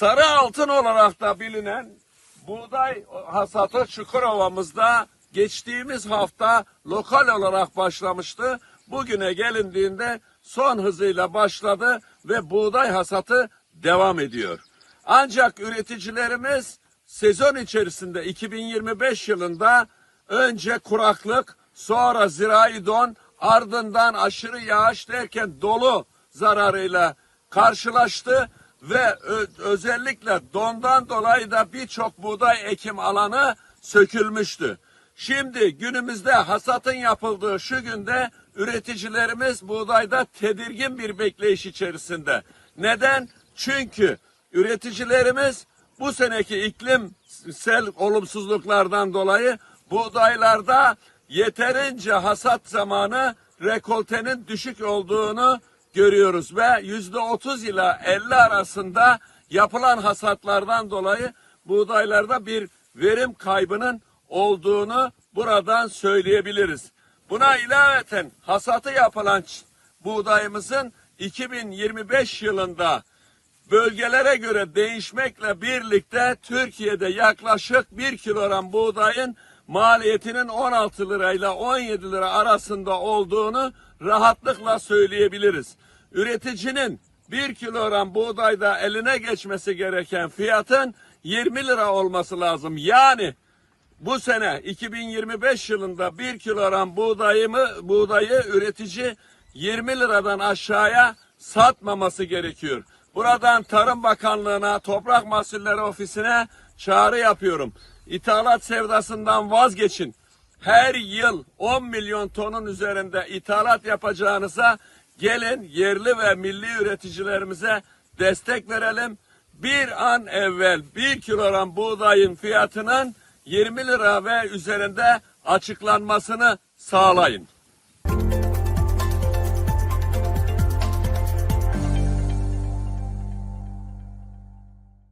sarı altın olarak da bilinen buğday hasatı Çukurova'mızda geçtiğimiz hafta lokal olarak başlamıştı. Bugüne gelindiğinde son hızıyla başladı ve buğday hasatı devam ediyor. Ancak üreticilerimiz sezon içerisinde 2025 yılında önce kuraklık, sonra zirai don, ardından aşırı yağış derken dolu zararıyla karşılaştı ve özellikle dondan dolayı da birçok buğday ekim alanı sökülmüştü. Şimdi günümüzde hasatın yapıldığı şu günde üreticilerimiz buğdayda tedirgin bir bekleyiş içerisinde. Neden? Çünkü üreticilerimiz bu seneki iklimsel olumsuzluklardan dolayı buğdaylarda yeterince hasat zamanı rekoltenin düşük olduğunu görüyoruz ve yüzde 30 ila 50 arasında yapılan hasatlardan dolayı buğdaylarda bir verim kaybının olduğunu buradan söyleyebiliriz. Buna ilaveten hasatı yapılan buğdayımızın 2025 yılında bölgelere göre değişmekle birlikte Türkiye'de yaklaşık 1 kilogram buğdayın maliyetinin 16 lirayla 17 lira arasında olduğunu rahatlıkla söyleyebiliriz. Üreticinin 1 kilogram buğdayda eline geçmesi gereken fiyatın 20 lira olması lazım. Yani bu sene 2025 yılında 1 kilogram buğdayımı buğdayı üretici 20 liradan aşağıya satmaması gerekiyor. Buradan Tarım Bakanlığı'na, Toprak Mahsulleri Ofisi'ne çağrı yapıyorum. İthalat sevdasından vazgeçin. Her yıl 10 milyon tonun üzerinde ithalat yapacağınıza gelin yerli ve milli üreticilerimize destek verelim. Bir an evvel 1 kilogram buğdayın fiyatının 20 lira ve üzerinde açıklanmasını sağlayın.